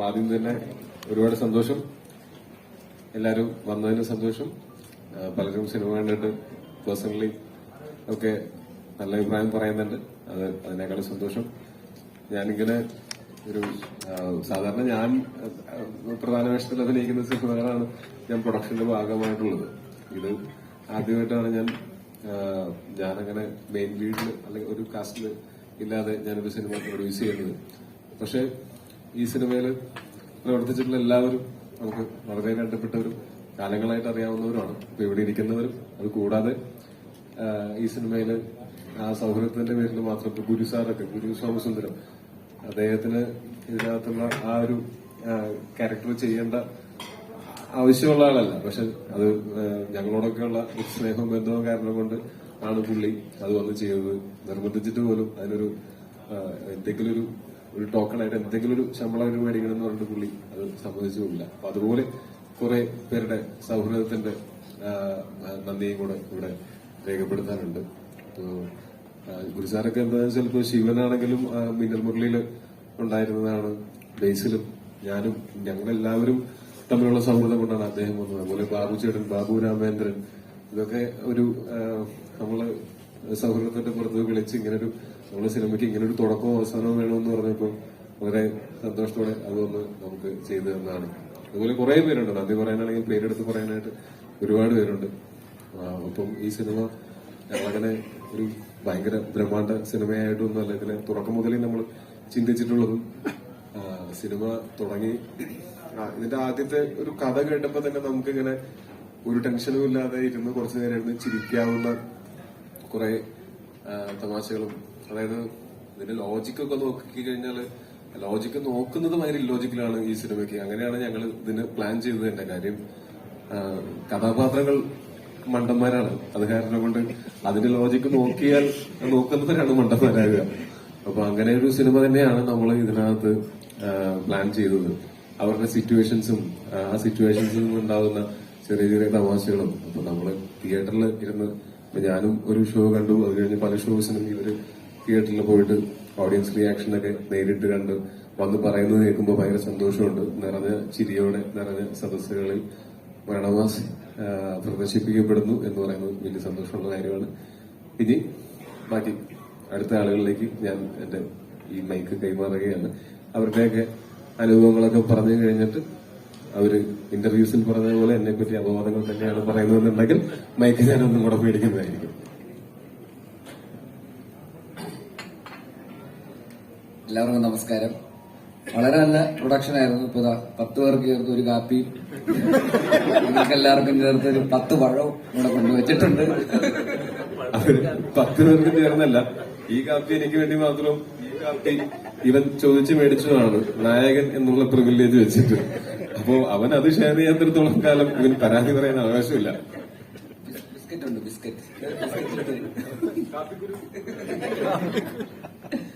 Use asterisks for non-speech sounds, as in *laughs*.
അപ്പൊ ആദ്യം തന്നെ ഒരുപാട് സന്തോഷം. എല്ലാവരും വന്നതിന് സന്തോഷം. പലരും സിനിമ കണ്ടിട്ട് പേഴ്സണലി ഒക്കെ നല്ല അഭിപ്രായം പറയുന്നുണ്ട്. അത് അതിനേക്കാളും സന്തോഷം. ഞാനിങ്ങനെ ഒരു സാധാരണ ഞാൻ പ്രധാന വേഷത്തിൽ അഭിനയിക്കുന്ന സിനിമകളാണ് ഞാൻ പ്രൊഡക്ഷന്റെ ഭാഗമായിട്ടുള്ളത്. ഇത് ആദ്യമായിട്ടാണ് ഞാൻ ഞാനങ്ങനെ മെയിൻ ലീഡിൽ അല്ലെങ്കിൽ ഒരു കാസ്റ്റിൽ ഇല്ലാതെ ഞാനൊരു സിനിമ പ്രൊഡ്യൂസ് ചെയ്യുന്നത്. പക്ഷെ ഈ സിനിമയിൽ പ്രവർത്തിച്ചിട്ടുള്ള എല്ലാവരും നമുക്ക് വളരെ കണ്ടപ്പെട്ടവരും കാലങ്ങളായിട്ട് അറിയാവുന്നവരുമാണ്. ഇപ്പൊ ഇവിടെ ഇരിക്കുന്നവരും അത് കൂടാതെ ഈ സിനിമയിൽ ആ സൗഹൃദത്തിന്റെ പേരിൽ മാത്രം ഇപ്പൊ ഗുരു സാറൊക്കെ ഗുരു സോമസുന്ദരം അദ്ദേഹത്തിന് ഇതിനകത്തുള്ള ആ ഒരു ക്യാരക്ടർ ചെയ്യേണ്ട ആവശ്യമുള്ള ആളല്ല. പക്ഷെ അത് ഞങ്ങളോടൊക്കെയുള്ള സ്നേഹവും ബന്ധവും കാരണം കൊണ്ട് ആണ് പുള്ളി അത് വന്ന് ചെയ്തത്. നിർബന്ധിച്ചിട്ട് പോലും അതിനൊരു എന്തെങ്കിലും ഒരു ഒരു ടോക്കണായിട്ട് എന്തെങ്കിലും ഒരു ശമ്പളം ഒരു മേടിക്കണം എന്ന് പറഞ്ഞിട്ട് പുള്ളി അത് സമ്മതിച്ചുമില്ല അപ്പൊ അതുപോലെ കുറെ പേരുടെ സൗഹൃദത്തിന്റെ നന്ദിയും കൂടെ ഇവിടെ രേഖപ്പെടുത്താനുണ്ട്. ഗുരുസാരൊക്കെ എന്താ വെച്ചാൽ ഇപ്പൊ ശിവനാണെങ്കിലും മിന്നൽ മുരളിയിൽ ഉണ്ടായിരുന്നതാണ്. ബേസിലും ഞാനും ഞങ്ങളെല്ലാവരും തമ്മിലുള്ള സൗഹൃദം കൊണ്ടാണ് അദ്ദേഹം വന്നത്. അതുപോലെ ബാബു ചേട്ടൻ ബാബു രാമേന്ദ്രൻ ഇതൊക്കെ ഒരു നമ്മൾ സൗഹൃദത്തിന്റെ പുറത്ത് വിളിച്ച് ഇങ്ങനൊരു നമ്മുടെ സിനിമയ്ക്ക് ഇങ്ങനൊരു തുടക്കവും അവസാനവും വേണമെന്ന് പറഞ്ഞപ്പോൾ വളരെ സന്തോഷത്തോടെ അതൊന്ന് നമുക്ക് ചെയ്തു തന്നതാണ്. അതുപോലെ കുറെ പേരുണ്ട്. നന്ദി പറയാനാണെങ്കിൽ പേരെടുത്ത് പറയാനായിട്ട് ഒരുപാട് പേരുണ്ട്. അപ്പം ഈ സിനിമ ഞങ്ങളങ്ങനെ ഒരു ഭയങ്കര ബ്രഹ്മാണ്ഡ സിനിമയായിട്ടൊന്നുമല്ല ഇതിലെ തുടക്കം മുതലേ നമ്മൾ ചിന്തിച്ചിട്ടുള്ളതും സിനിമ തുടങ്ങി ഇതിന്റെ ആദ്യത്തെ ഒരു കഥ കേട്ടപ്പോ തന്നെ നമുക്കിങ്ങനെ ഒരു ടെൻഷനും ഇല്ലാതെ ഇരുന്ന് കുറച്ചു നേരം ഇരുന്ന് ചിരിക്കാവുന്ന കുറെ തമാശകളും. അതായത് ഇതിന്റെ ലോജിക്കൊക്കെ നോക്കി കഴിഞ്ഞാൽ ലോജിക്ക് നോക്കുന്നത് ഭയങ്കര ഇല്ലോജിക്കലാണ് ഈ സിനിമയ്ക്ക് അങ്ങനെയാണ് ഞങ്ങൾ ഇതിന് പ്ലാൻ ചെയ്തത് കാര്യം. കഥാപാത്രങ്ങൾ മണ്ടന്മാരാണ്. അത് കാരണം കൊണ്ട് അതിന്റെ ലോജിക്ക് നോക്കിയാൽ നോക്കുന്നവരാണ് മണ്ടന്മാരാകുക. അപ്പൊ അങ്ങനെ ഒരു സിനിമ തന്നെയാണ് നമ്മൾ ഇതിനകത്ത് പ്ലാൻ ചെയ്തത്. അവരുടെ സിറ്റുവേഷൻസും ആ സിറ്റുവേഷൻസിൽ നിന്നുണ്ടാകുന്ന ചെറിയ ചെറിയ തമാശകളും. അപ്പൊ നമ്മൾ തിയേറ്ററിൽ ഇരുന്ന് ഇപ്പൊ ഞാനും ഒരു ഷോ കണ്ടു. അത് കഴിഞ്ഞ് പല ഷോസിനും ഇവർ തിയേറ്ററിൽ പോയിട്ട് ഓഡിയൻസ് റിയാക്ഷൻ ഒക്കെ നേരിട്ട് കണ്ട് വന്ന് പറയുന്നത് കേൾക്കുമ്പോൾ ഭയങ്കര സന്തോഷമുണ്ട്. നിറഞ്ഞ ചിരിയോടെ നിറഞ്ഞ സദസ്സുകളിൽ മരണമാസ് പ്രദർശിപ്പിക്കപ്പെടുന്നു എന്ന് പറയുന്നത് വലിയ സന്തോഷമുള്ള കാര്യമാണ്. ഇനി ബാക്കി അടുത്ത ആളുകളിലേക്ക് ഞാൻ എന്റെ ഈ മൈക്ക് കൈമാറുകയാണ്. അവരുടെയൊക്കെ അനുഭവങ്ങളൊക്കെ പറഞ്ഞു കഴിഞ്ഞിട്ട് അവർ ഇന്റർവ്യൂസിൽ പറഞ്ഞ പോലെ എന്നെ പറ്റി അപവാദങ്ങൾ തന്നെയാണ് പറയുന്നതെന്നുണ്ടെങ്കിൽ മൈക്ക് ഞാൻ ഒന്നും കൂടെ പേടിക്കുന്നതായിരിക്കും. എല്ലാവർക്കും നമസ്കാരം. വളരെ നല്ല പ്രൊഡക്ഷൻ ആയിരുന്നു ഇപ്പൊ പത്ത് പേർക്ക് ചേർത്ത് ഒരു കാപ്പി. നിങ്ങൾക്ക് എല്ലാവർക്കും ചേർത്ത് ഒരു പത്ത് പഴവും ഇവിടെ കൊണ്ടുവച്ചിട്ടുണ്ട്. പത്ത് പേർക്ക് ചേർന്നല്ല. ഈ കാപ്പി എനിക്ക് വേണ്ടി മാത്രം ഈ കാപ്പി ഇവൻ ചോദിച്ചു മേടിച്ചതാണ് നായകൻ എന്നുള്ള പ്രിവിലേജ് വെച്ചിട്ട്. അപ്പോ അവൻ അത് ഷെയർ ചെയ്യാത്തിടത്തോളം കാലം ഇവന് പരാതി പറയാൻ അവകാശമില്ല. ബിസ്ക്കറ്റ് ഉണ്ട് ബിസ്ക്കറ്റ്. *laughs*